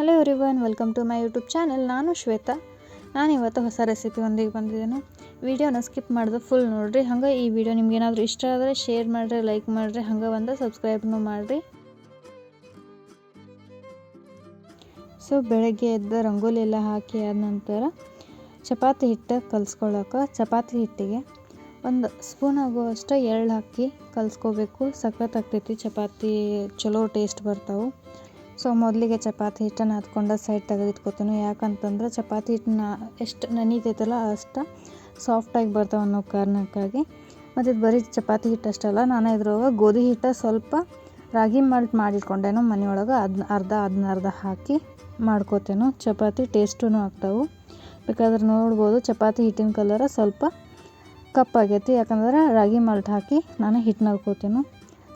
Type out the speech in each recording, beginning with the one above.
Hello everyone welcome to my YouTube channel ನಾನು ಶ್ವೇತಾ. ನಾನು ಇವತ್ತು ಹೊಸ ರೆಸಿಪಿ ಒಂದಿಗೆ ಬಂದಿದ್ದೇನೆ. ವಿಡಿಯೋನ ಸ್ಕಿಪ್ ಮಾಡಿದ್ರೆ ಫುಲ್ ನೋಡಿರಿ. ಹಂಗೆ ಈ ವಿಡಿಯೋ ನಿಮ್ಗೆ ಏನಾದರೂ ಇಷ್ಟ ಆದರೆ ಶೇರ್ ಮಾಡಿರಿ ಲೈಕ್ ಮಾಡಿರಿ, ಹಂಗೆ ಒಂದು ಸಬ್ಸ್ಕ್ರೈಬ್ನು ಮಾಡಿರಿ. ಸೊ ಬೆಳಗ್ಗೆ ಎದ್ದ ರಂಗೋಲಿ ಎಲ್ಲ ಹಾಕಿ ಆದ ನಂತರ ಚಪಾತಿ ಹಿಟ್ಟು ಕಲಿಸ್ಕೊಳ್ಳೋಕೆ ಚಪಾತಿ ಹಿಟ್ಟಿಗೆ ಒಂದು ಸ್ಪೂನ್ ಆಗುವಷ್ಟು ಎಳ್ಳು ಹಾಕಿ ಕಲಿಸ್ಕೋಬೇಕು. ಸಖತ್ತಾಗ್ತೈತಿ ಚಪಾತಿ ಚಲೋ ಟೇಸ್ಟ್ ಬರ್ತಾವೆ. ಸೊ ಮೊದಲಿಗೆ ಚಪಾತಿ ಹಿಟ್ಟನ್ನು ಹತ್ಕೊಂಡು ಸೈಡ್ ತೆಗೆದಿಟ್ಕೋತೀನಿ. ಯಾಕಂತಂದ್ರೆ ಚಪಾತಿ ಹಿಟ್ಟನ್ನ ಎಷ್ಟು ನೆನೀತೈತಲ್ಲ ಅಷ್ಟು ಸಾಫ್ಟಾಗಿ ಬರ್ತಾವೆ ಅನ್ನೋ ಕಾರಣಕ್ಕಾಗಿ. ಮತ್ತು ಇದು ಬರೀ ಚಪಾತಿ ಹಿಟ್ಟು ಅಷ್ಟಲ್ಲ ನಾನು ಇದ್ರೊಳಗೆ ಗೋಧಿ ಹಿಟ್ಟು ಸ್ವಲ್ಪ ರಾಗಿ ಮಾಲ್ಟ್ ಮಾಡಿಟ್ಕೊಂಡೇನೋ ಮನೆಯೊಳಗೆ ಅದನ್ನ ಅರ್ಧ ಅದನ್ನ ಅರ್ಧ ಹಾಕಿ ಮಾಡ್ಕೋತೇನೋ. ಚಪಾತಿ ಟೇಸ್ಟೂ ಆಗ್ತಾವೆ. ಬೇಕಾದ್ರೆ ನೋಡ್ಬೋದು ಚಪಾತಿ ಹಿಟ್ಟಿನ ಕಲರ ಸ್ವಲ್ಪ ಕಪ್ಪಾಗೈತಿ ಯಾಕಂದ್ರೆ ರಾಗಿ ಮಾಲ್ಟ್ ಹಾಕಿ ನಾನು ಹಿಟ್ಟು ನಲ್ಕೋತೇನೆ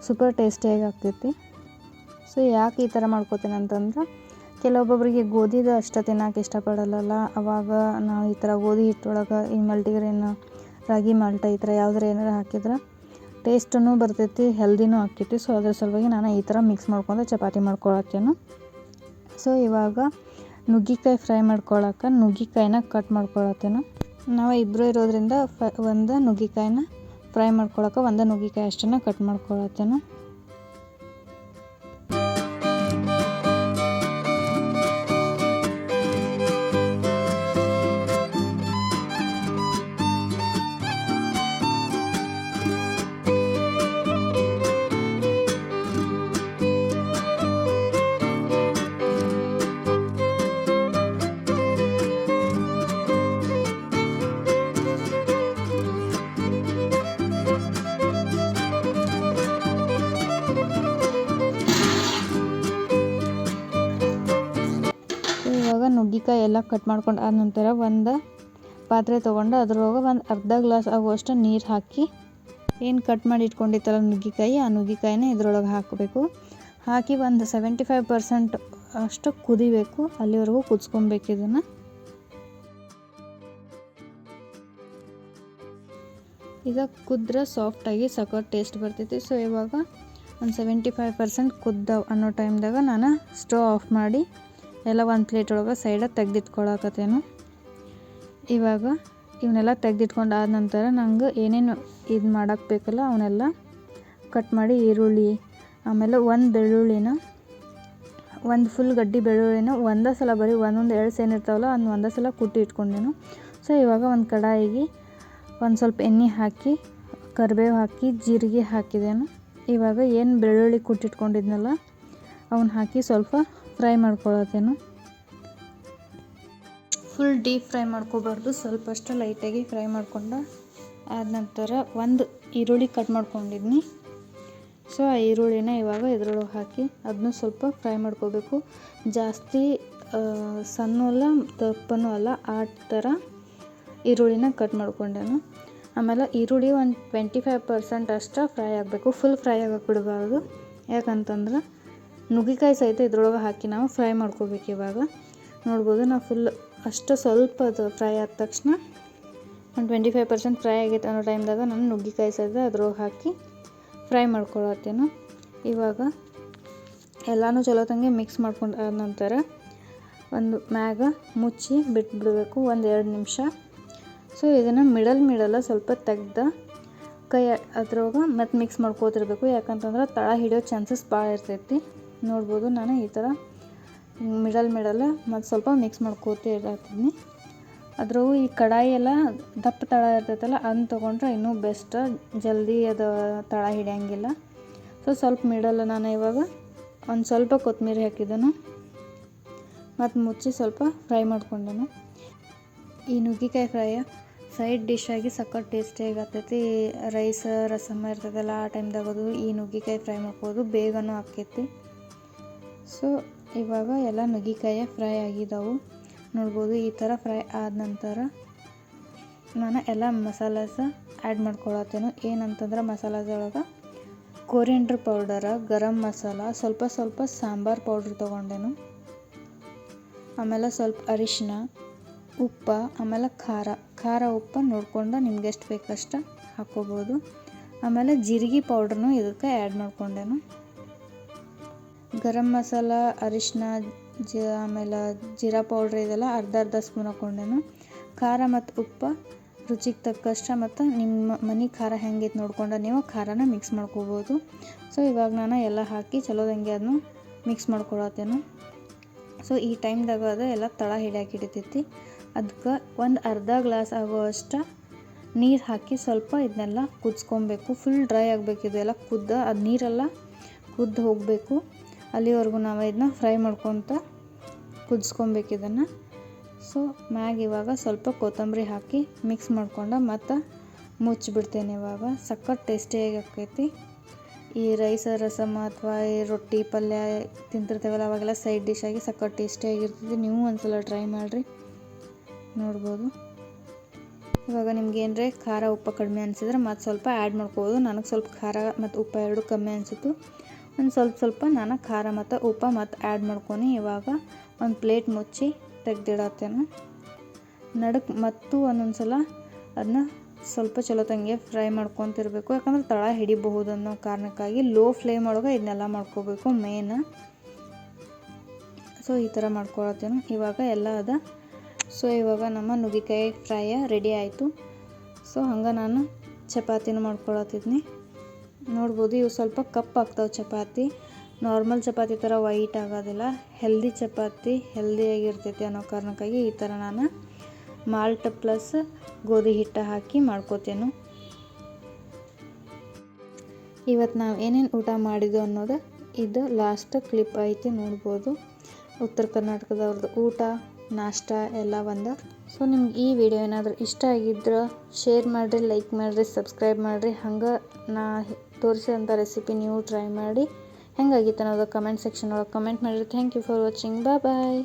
ಸೂಪರ್ ಟೇಸ್ಟಿಯಾಗಿ ಆಗ್ತೈತಿ. ಸೊ ಯಾಕೆ ಈ ಥರ ಮಾಡ್ಕೋತೀನಿ ಅಂತಂದ್ರೆ ಕೆಲವೊಬ್ಬೊಬ್ಬರಿಗೆ ಗೋಧಿದು ಅಷ್ಟು ತಿನ್ನೋಕೆ ಇಷ್ಟಪಡಲ್ಲಲ್ಲ. ಅವಾಗ ನಾವು ಈ ಥರ ಗೋಧಿ ಹಿಟ್ಟೊಳಗೆ ಈ ಮಲ್ಟಿಗ್ರೇನ್ ರಾಗಿ ಮಾಲ್ಟ ಈ ಥರ ಯಾವ್ದಾರ ಏನಾರು ಹಾಕಿದ್ರೆ ಟೇಸ್ಟೂ ಬರ್ತೈತಿ, ಹೆಲ್ದಿನೂ ಆಕೈತಿ ಸೊ ಅದ್ರ ಸಲುವಾಗಿ ನಾನು ಈ ಥರ ಮಿಕ್ಸ್ ಮಾಡ್ಕೊಂಡು ಚಪಾತಿ ಮಾಡ್ಕೊಳತ್ತೇನು. ಸೊ ಇವಾಗ ನುಗ್ಗಿಕಾಯಿ ಫ್ರೈ ಮಾಡ್ಕೊಳಕ್ಕೆ ನುಗ್ಗಿಕಾಯಿನ ಕಟ್ ಮಾಡ್ಕೊಳತ್ತೇನು. ನಾವು ಇಬ್ಬರು ಇರೋದ್ರಿಂದ ಫ, ಒಂದು ನುಗ್ಗಿಕಾಯಿನ ಫ್ರೈ ಮಾಡ್ಕೊಳಕ್ಕೆ ಒಂದು ನುಗ್ಗಿಕಾಯಿ ಅಷ್ಟನ್ನು ಕಟ್ ಮಾಡ್ಕೊಳತ್ತೇನು. ನುಗ್ಗಿಕಾಯಿ ಎಲ್ಲ ಕಟ್ ಮಾಡ್ಕೊಂಡು ಆದ ನಂತರ ಒಂದು ಪಾತ್ರೆ ತೊಗೊಂಡು ಅದ್ರೊಳಗೆ ಒಂದು ಅರ್ಧ ಗ್ಲಾಸ್ ಆಗುವಷ್ಟು ನೀರು ಹಾಕಿ, ಏನು ಕಟ್ ಮಾಡಿ ಇಟ್ಕೊಂಡಿತ್ತಲ್ಲ ನುಗ್ಗಿಕಾಯಿ, ಆ ನುಗ್ಗಿಕಾಯಿನ ಇದ್ರೊಳಗೆ ಹಾಕಬೇಕು. ಹಾಕಿ ಒಂದು ಸೆವೆಂಟಿ ಫೈವ್ ಪರ್ಸೆಂಟ್ ಅಷ್ಟು ಕುದಿಬೇಕು, ಅಲ್ಲಿವರೆಗೂ ಕುದಿಸ್ಕೊಬೇಕು ಇದನ್ನು. ಈಗ ಕುದ್ರೆ ಸಾಫ್ಟಾಗಿ ಸಖತ್ ಟೇಸ್ಟ್ ಬರ್ತೈತಿ. ಸೊ ಇವಾಗ ಒಂದು ಸೆವೆಂಟಿ ಫೈವ್ ಪರ್ಸೆಂಟ್ ಕುದ್ದ ಅನ್ನೋ ಟೈಮ್ದಾಗ ನಾನು ಸ್ಟವ್ ಆಫ್ ಮಾಡಿ ಎಲ್ಲ ಒಂದು ಪ್ಲೇಟ್ ಒಳಗೆ ಸೈಡ ತೆಗ್ದಿಟ್ಕೊಳಕತ್ತೇನು. ಇವಾಗ ಇವನ್ನೆಲ್ಲ ತೆಗ್ದಿಟ್ಕೊಂಡು ಆದ ನಂತರ ನಂಗೆ ಏನೇನು ಇದು ಮಾಡೋಕ್ಕೆ ಬೇಕಲ್ಲ ಅವನ್ನೆಲ್ಲ ಕಟ್ ಮಾಡಿ ಈರುಳ್ಳಿ, ಆಮೇಲೆ ಒಂದು ಬೆಳ್ಳುಳ್ಳಿನ, ಒಂದು ಫುಲ್ ಗಡ್ಡಿ ಬೆಳ್ಳುಳ್ಳಿನ ಒಂದೇ ಸಲ ಬರೀ ಒಂದೊಂದು ಎರಡು ಏನಿರ್ತಾವಲ್ಲ ಅದನ್ನ ಒಂದೇ ಸಲ ಕುಟ್ಟಿ ಇಟ್ಕೊಂಡೇನು. ಸೊ ಇವಾಗ ಒಂದು ಕಡಾಯಿಗೆ ಒಂದು ಸ್ವಲ್ಪ ಎಣ್ಣೆ ಹಾಕಿ, ಕರಿಬೇವು ಹಾಕಿ, ಜೀರಿಗೆ ಹಾಕಿದೇನು. ಇವಾಗ ಏನು ಬೆಳ್ಳುಳ್ಳಿ ಕುಟ್ಟಿಟ್ಕೊಂಡಿದ್ನಲ್ಲ ಅವನ್ನ ಹಾಕಿ ಸ್ವಲ್ಪ ಫ್ರೈ ಮಾಡ್ಕೊಳ್ಳೋದೇನು ಫುಲ್ ಡೀಪ್ ಫ್ರೈ ಮಾಡ್ಕೋಬಾರ್ದು. ಸ್ವಲ್ಪ ಅಷ್ಟು ಲೈಟಾಗಿ ಫ್ರೈ ಮಾಡಿಕೊಂಡು ಆದ ನಂತರ ಒಂದು ಈರುಳ್ಳಿ ಕಟ್ ಮಾಡ್ಕೊಂಡಿದ್ನಿ. ಸೊ ಆ ಈರುಳ್ಳಿನ ಇವಾಗ ಇದ್ರೊಳಗೆ ಹಾಕಿ ಅದನ್ನು ಸ್ವಲ್ಪ ಫ್ರೈ ಮಾಡ್ಕೋಬೇಕು. ಜಾಸ್ತಿ ಸಣ್ಣ ಅಲ್ಲ, ದಪ್ಪನೂ ಅಲ್ಲ, ಆ ಥರ ಈರುಳ್ಳಿನ ಕಟ್ ಮಾಡ್ಕೊಂಡೇನು. ಆಮೇಲೆ ಈರುಳ್ಳಿ ಒಂದು ಟ್ವೆಂಟಿ ಫೈವ್ ಪರ್ಸೆಂಟ್ ಅಷ್ಟು ಫ್ರೈ ಆಗಬೇಕು. ಫುಲ್ ಫ್ರೈ ಆಗಕ್ಕೆ ಬಿಡಬಾರ್ದು. ಯಾಕಂತಂದ್ರೆ ನುಗ್ಗಿಕಾಯಿ ಸಹಿತ ಇದ್ರೊಳಗೆ ಹಾಕಿ ನಾವು ಫ್ರೈ ಮಾಡ್ಕೋಬೇಕು ಇವಾಗ. ನೋಡ್ಬೋದು ನಾವು ಫುಲ್ ಅಷ್ಟು ಸ್ವಲ್ಪ ಅದು ಫ್ರೈ ಆದ ತಕ್ಷಣ ಒಂದು ಟ್ವೆಂಟಿ ಫೈವ್ ಪರ್ಸೆಂಟ್ ಫ್ರೈ ಆಗೈತೆ ಅನ್ನೋ ಟೈಮ್ದಾಗ ನಾನು ನುಗ್ಗಿಕಾಯಿ ಸಹಿತ ಅದ್ರೊಳಗೆ ಹಾಕಿ ಫ್ರೈ ಮಾಡ್ಕೊಳತ್ತೇನು. ಇವಾಗ ಎಲ್ಲನೂ ಚಲೋ ಮಿಕ್ಸ್ ಮಾಡ್ಕೊಂಡು ಆದ ನಂತರ ಒಂದು ಮ್ಯಾಗ ಮುಚ್ಚಿ ಬಿಟ್ಬಿಡಬೇಕು ಒಂದು ಎರಡು ನಿಮಿಷ. ಸೊ ಇದನ್ನು ಮಿಡಲ್ ಮಿಡಲ್ಲ ಸ್ವಲ್ಪ ತೆಗ್ದು ಕೈ ಅದ್ರೊಳಗೆ ಮತ್ತೆ ಮಿಕ್ಸ್ ಮಾಡ್ಕೋತಿರ್ಬೇಕು. ಯಾಕಂತಂದ್ರೆ ತಳ ಹಿಡಿಯೋ ಚಾನ್ಸಸ್ ಭಾಳ ಇರ್ತೈತಿ. ನೋಡ್ಬೋದು ನಾನು ಈ ಥರ ಮಿಡಲ್ ಮಿಡಲ್ ಮತ್ತು ಸ್ವಲ್ಪ ಮಿಕ್ಸ್ ಮಾಡ್ಕೋತ ಇರತ್ತೀನಿ ಅದ್ರಾಗೂ ಈ ಕಡಾಯಿ ಎಲ್ಲ ದಪ್ಪ ತಳ ಇರ್ತೈತಲ್ಲ ಅದನ್ನ ತೊಗೊಂಡ್ರೆ ಇನ್ನೂ ಬೆಸ್ಟ್ ಜಲ್ದಿ ಅದು ತಳ ಹಿಡಿಯಂಗಿಲ್ಲ. ಸೊ ಸ್ವಲ್ಪ ಮಿಡಲ್ ನಾನು ಇವಾಗ ಒಂದು ಸ್ವಲ್ಪ ಕೊತ್ತಂಬರಿ ಹಾಕಿದ್ದನು ಮತ್ತು ಮುಚ್ಚಿ ಸ್ವಲ್ಪ ಫ್ರೈ ಮಾಡ್ಕೊಂಡೆನು. ಈ ನುಗ್ಗಿಕಾಯಿ ಫ್ರೈ ಸೈಡ್ ಡಿಶ್ ಆಗಿ ಸಖತ್ ಟೇಸ್ಟಿಯಾಗಿ ಆಗ್ತೈತಿ. ರೈಸ್ ರಸಮ್ಮ ಇರ್ತದಲ್ಲ ಆ ಟೈಮ್ದಾಗ ಅದು ಈ ನುಗ್ಗಿಕಾಯಿ ಫ್ರೈ ಮಾಡ್ಬೋದು, ಬೇಗನೂ ಆಕೈತಿ ಸೊ, ಇವಾಗ ಎಲ್ಲ ನುಗ್ಗಿಕಾಯೇ ಫ್ರೈ ಆಗಿದ್ದಾವೆ ನೋಡ್ಬೋದು ಈ ಥರ ಫ್ರೈ ಆದ ನಂತರ ನಾನು ಎಲ್ಲ ಮಸಾಲಸ ಆ್ಯಡ್ ಮಾಡ್ಕೊಳತ್ತೇನು. ಏನಂತಂದ್ರೆ ಮಸಾಲದೊಳಗೆ ಕೋರಿಯಂಡ್ರ್ ಪೌಡರ ಗರಂ ಮಸಾಲ, ಸ್ವಲ್ಪ ಸ್ವಲ್ಪ ಸಾಂಬಾರು ಪೌಡ್ರ್ ತೊಗೊಂಡೆನು. ಆಮೇಲೆ ಸ್ವಲ್ಪ ಅರಿಶಿನ ಉಪ್ಪ, ಆಮೇಲೆ ಖಾರ. ಖಾರ, ಉಪ್ಪು ನೋಡ್ಕೊಂಡು ನಿಮ್ಗೆ ಎಷ್ಟು ಬೇಕಷ್ಟು ಹಾಕ್ಕೋಬೋದು. ಆಮೇಲೆ ಜೀರಿಗೆ ಪೌಡ್ರನ್ನು ಇದಕ್ಕೆ ಆ್ಯಡ್ ಮಾಡ್ಕೊಂಡೇನು. ಗರಂ ಮಸಾಲ ಅರಿಶಿನ ಜಿ, ಆಮೇಲೆ ಜೀರಾ ಪೌಡ್ರ್ ಇದೆಲ್ಲ ಅರ್ಧ ಅರ್ಧ ಸ್ಪೂನ್ ಹಾಕ್ಕೊಂಡೇನು. ಖಾರ ಮತ್ತು ಉಪ್ಪು ರುಚಿಗೆ ತಕ್ಕಷ್ಟು ಮತ್ತು ನಿಮ್ಮ ಮನೆ ಖಾರ ಹೆಂಗೈತೆ ನೋಡ್ಕೊಂಡು ನೀವು ಖಾರನ ಮಿಕ್ಸ್ ಮಾಡ್ಕೋಬೋದು. ಸೊ ಇವಾಗ ನಾನು ಎಲ್ಲ ಹಾಕಿ ಚಲೋದಂಗೆ ಅದನ್ನು ಮಿಕ್ಸ್ ಮಾಡ್ಕೊಳತ್ತೇನು. ಸೊ ಈ ಟೈಮ್ದಾಗ ಅದು ಎಲ್ಲ ತಳ ಹಿಡಿಯಾಕೆ ಹಿಡಿತೈತಿ ಅದಕ್ಕೆ ಒಂದು ಅರ್ಧ ಗ್ಲಾಸ್ ಆಗುವಷ್ಟು ನೀರು ಹಾಕಿ ಸ್ವಲ್ಪ ಇದನ್ನೆಲ್ಲ ಕುದಿಸ್ಕೊಬೇಕು. ಫುಲ್ ಡ್ರೈ ಆಗಬೇಕು, ಇದೆಲ್ಲ ಕುದ್ದ ಅದು ನೀರೆಲ್ಲ ಕುದ್ದು ಹೋಗಬೇಕು. ಅಲ್ಲಿವರೆಗೂ ನಾವು ಇದನ್ನ ಫ್ರೈ ಮಾಡ್ಕೊತ ಕುದಿಸ್ಕೊಬೇಕು ಇದನ್ನು. ಸೊ ಮ್ಯಾಗ ಇವಾಗ ಸ್ವಲ್ಪ ಕೊತ್ತಂಬರಿ ಹಾಕಿ ಮಿಕ್ಸ್ ಮಾಡ್ಕೊಂಡು ಮತ್ತು ಮುಚ್ಚಿಬಿಡ್ತೇನೆ ಇವಾಗ. ಸಖತ್ ಟೇಸ್ಟಿಯಾಗಿ ಆಕೈತಿ. ಈ ರೈಸ, ರಸಮ್ ಅಥವಾ ಈ ರೊಟ್ಟಿ, ಪಲ್ಯ ತಿಂತಿರ್ತೇವಲ್ಲ, ಅವಾಗೆಲ್ಲ ಸೈಡ್ ಡಿಶ್ ಆಗಿ ಸಖತ್ ಟೇಸ್ಟಿಯಾಗಿರ್ತೈತಿ ನೀವು ಒಂದ್ಸಲ ಟ್ರೈ ಮಾಡಿರಿ. ನೋಡ್ಬೋದು. ಇವಾಗ ನಿಮ್ಗೆ ಏನರೇ ಖಾರ, ಉಪ್ಪು ಕಡಿಮೆ ಅನಿಸಿದ್ರೆ ಮತ್ತು ಸ್ವಲ್ಪ ಆ್ಯಡ್ ಮಾಡ್ಕೋಬೋದು. ನನಗೆ ಸ್ವಲ್ಪ ಖಾರ ಮತ್ತು ಉಪ್ಪು ಎರಡು ಕಮ್ಮಿ ಅನಿಸಿತು ಒಂದು ಸ್ವಲ್ಪ ಸ್ವಲ್ಪ ನಾನು ಖಾರ ಮತ್ತು ಉಪ್ಪು ಮತ್ತು ಆ್ಯಡ್ ಮಾಡ್ಕೊನಿ. ಇವಾಗ ಒಂದು ಪ್ಲೇಟ್ ಮುಚ್ಚಿ ತೆಗ್ದಿಡತ್ತೇನೆ. ನಡಕ್ಕೆ ಮತ್ತು ಒಂದೊಂದು ಸಲ ಅದನ್ನ ಸ್ವಲ್ಪ ಚಲೋ ತಂಗೆ ಫ್ರೈ ಮಾಡ್ಕೊತಿರ್ಬೇಕು. ಯಾಕಂದ್ರೆ ತಳ ಹಿಡಿಬಹುದು ಅನ್ನೋ ಕಾರಣಕ್ಕಾಗಿ ಲೋ ಫ್ಲೇಮ್ ಒಳಗೆ ಇದನ್ನೆಲ್ಲ ಮಾಡ್ಕೋಬೇಕು ಮೇನ್ ಸೊ ಈ ಥರ ಮಾಡ್ಕೊಳತ್ತೇನೆ. ಇವಾಗ ಎಲ್ಲ ಅದ. ಸೊ ಇವಾಗ ನಮ್ಮ ನುಗ್ಗಿಕಾಯಿ ಫ್ರೈ ರೆಡಿ ಆಯಿತು. ಸೊ ಹಂಗೆ ನಾನು ಚಪಾತಿನೂ ಮಾಡ್ಕೊಳತ್ತಿದ್ನಿ. ನೋಡ್ಬೋದು, ಇವು ಸ್ವಲ್ಪ ಕಪ್ ಆಗ್ತಾವೆ ಚಪಾತಿ. ನಾರ್ಮಲ್ ಚಪಾತಿ ಥರ ವೈಟ್ ಆಗೋದಿಲ್ಲ. ಹೆಲ್ದಿ ಚಪಾತಿ ಹೆಲ್ದಿಯಾಗಿರ್ತೈತಿ ಅನ್ನೋ ಕಾರಣಕ್ಕಾಗಿ ಈ ಥರ ನಾನು ಮಾಲ್ಟ್ ಪ್ಲಸ್ ಗೋಧಿ ಹಿಟ್ಟು ಹಾಕಿ ಮಾಡ್ಕೋತೇನು. ಇವತ್ತು ನಾವು ಏನೇನು ಊಟ ಮಾಡಿದ್ದು ಅನ್ನೋದು ಇದು ಲಾಸ್ಟ್ ಕ್ಲಿಪ್ ಐತಿ ನೋಡ್ಬೋದು. ಉತ್ತರ ಕರ್ನಾಟಕದವ್ರದ್ದು ಊಟ, ನಾಷ್ಟ ಎಲ್ಲ ಬಂದ ಸೊ ನಿಮ್ಗೆ ಈ ವಿಡಿಯೋ ಏನಾದರೂ ಇಷ್ಟ ಆಗಿದ್ರೆ ಶೇರ್ ಮಾಡಿರಿ ಲೈಕ್ ಮಾಡಿರಿ ಸಬ್ಸ್ಕ್ರೈಬ್ ಮಾಡಿರಿ. ಹಂಗೆ ನಾ ತೋರಿಸಿದಂಥ ರೆಸಿಪಿ ನೀವು ಟ್ರೈ ಮಾಡಿ. ಹೆಂಗಾಗಿತ್ತು ಅನ್ನೋದು ಕಮೆಂಟ್ ಸೆಕ್ಷನ್ ಒಳಗೆ ಕಮೆಂಟ್ ಮಾಡಿರಿ. Thank you for watching bye bye